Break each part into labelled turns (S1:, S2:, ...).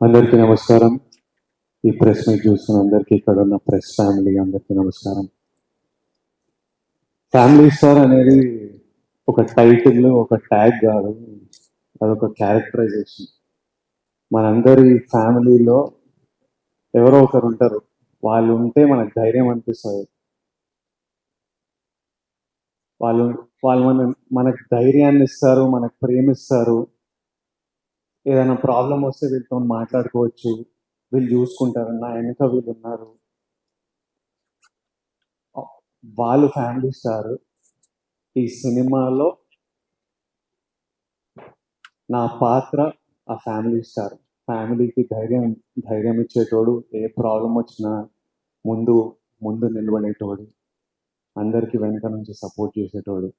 S1: అందరికీ నమస్కారం. ఈ ప్రెస్ మీట్ చూస్తున్న అందరికీ ఇక్కడ ఉన్న ప్రెస్ ఫ్యామిలీ అందరికీ నమస్కారం. ఫ్యామిలీ స్టార్ అనేది ఒక టైటిల్ ఒక ట్యాగ్ కాదు. అదొక క్యారెక్టరైజేషన్ మనందరి ఫ్యామిలీలో ఎవరో ఒకరు ఉంటారు. వాళ్ళు ఉంటే మనకు ధైర్యం అనిపిస్తుంది. వాళ్ళు వాళ్ళు మన మనకు ధైర్యాన్ని ఇస్తారు మనకు ప్రేమిస్తారు. ఏదైనా ప్రాబ్లం వస్తే వీళ్ళతో మాట్లాడుకోవచ్చు. వీళ్ళు చూసుకుంటారు నా వెనక వీళ్ళు ఉన్నారు. వాళ్ళు ఫ్యామిలీ స్టార్ ఈ సినిమాలో నా పాత్ర ఆ ఫ్యామిలీ స్టార్ ఫ్యామిలీకి ధైర్యం ధైర్యం ఇచ్చేటోడు ఏ ప్రాబ్లం వచ్చినా ముందు ముందు నిలబడేటోడు. అందరికి వెనుక నుంచి సపోర్ట్ చేసేటోడు.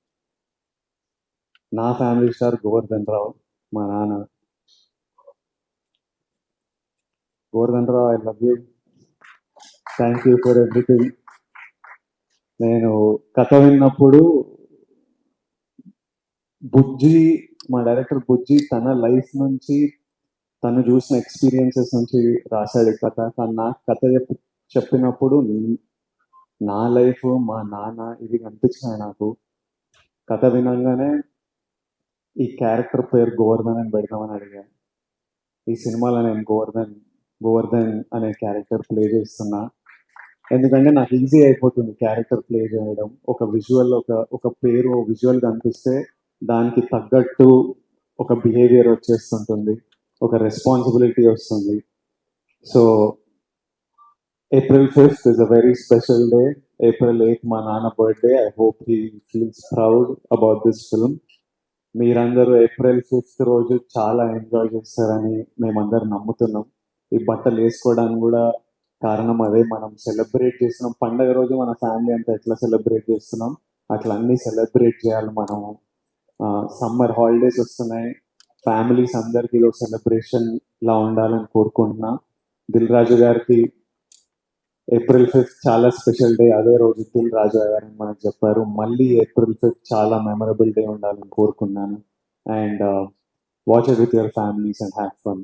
S1: నా ఫ్యామిలీ స్టార్ గోవర్ధన్ రావు మా నాన్న. Govardhan Rao I love you thank you for everything నేను కథ విన్నప్పుడు బుజ్జి మా డైరెక్టర్ బుజ్జి తన లైఫ్ నుంచి తను చూసిన ఎక్స్పీరియన్సెస్ నుంచి రాశాడు కథ. తను నాకు కథ చెప్పి చెప్పినప్పుడు నా లైఫ్ మా నాన్న ఇది కనిపించినాయి నాకు. కథ వినంగానే ఈ క్యారెక్టర్ పేరు గోవర్ధన్ అని పెడదామని అడిగాను ఈ సినిమాలో నేను గోవర్ధన్ గోవర్ధన్ అనే క్యారెక్టర్ ప్లే చేస్తున్నా. ఎందుకంటే నాకు ఈజీ అయిపోతుంది క్యారెక్టర్ ప్లే చేయడం. ఒక విజువల్ ఒక ఒక పేరు విజువల్ కనిపిస్తే దానికి తగ్గట్టు ఒక బిహేవియర్ వచ్చేస్తుంటుంది. ఒక రెస్పాన్సిబిలిటీ వస్తుంది. So April fifth is a very special day April eighth మా నాన్న birthday I hope he feels proud about this film మీరందరూ ఏప్రిల్ ఫిఫ్త్ రోజు చాలా ఎంజాయ్ చేస్తారని మేమందరం నమ్ముతున్నాం. ఈ బట్టలు వేసుకోవడానికి కూడా కారణం అదే. మనం సెలబ్రేట్ చేస్తున్నాం. పండగ రోజు మన ఫ్యామిలీ అంతా ఎట్లా సెలబ్రేట్ చేస్తున్నాం? అట్లా అన్ని సెలబ్రేట్ చేయాలి మనము. సమ్మర్ హాలిడేస్ వస్తున్నాయి. ఫ్యామిలీస్ అందరికి ఇదో సెలబ్రేషన్ లా ఉండాలని కోరుకుంటున్నా. దిల్ రాజు గారికి ఏప్రిల్ ఫిఫ్త్ చాలా స్పెషల్ డే అదే రోజు దిల్ రాజు గారు మనకు చెప్పారు. మళ్ళీ ఏప్రిల్ ఫిఫ్త్ చాలా మెమరబుల్ డే ఉండాలని కోరుకున్నాను. And watch it with your families and have fun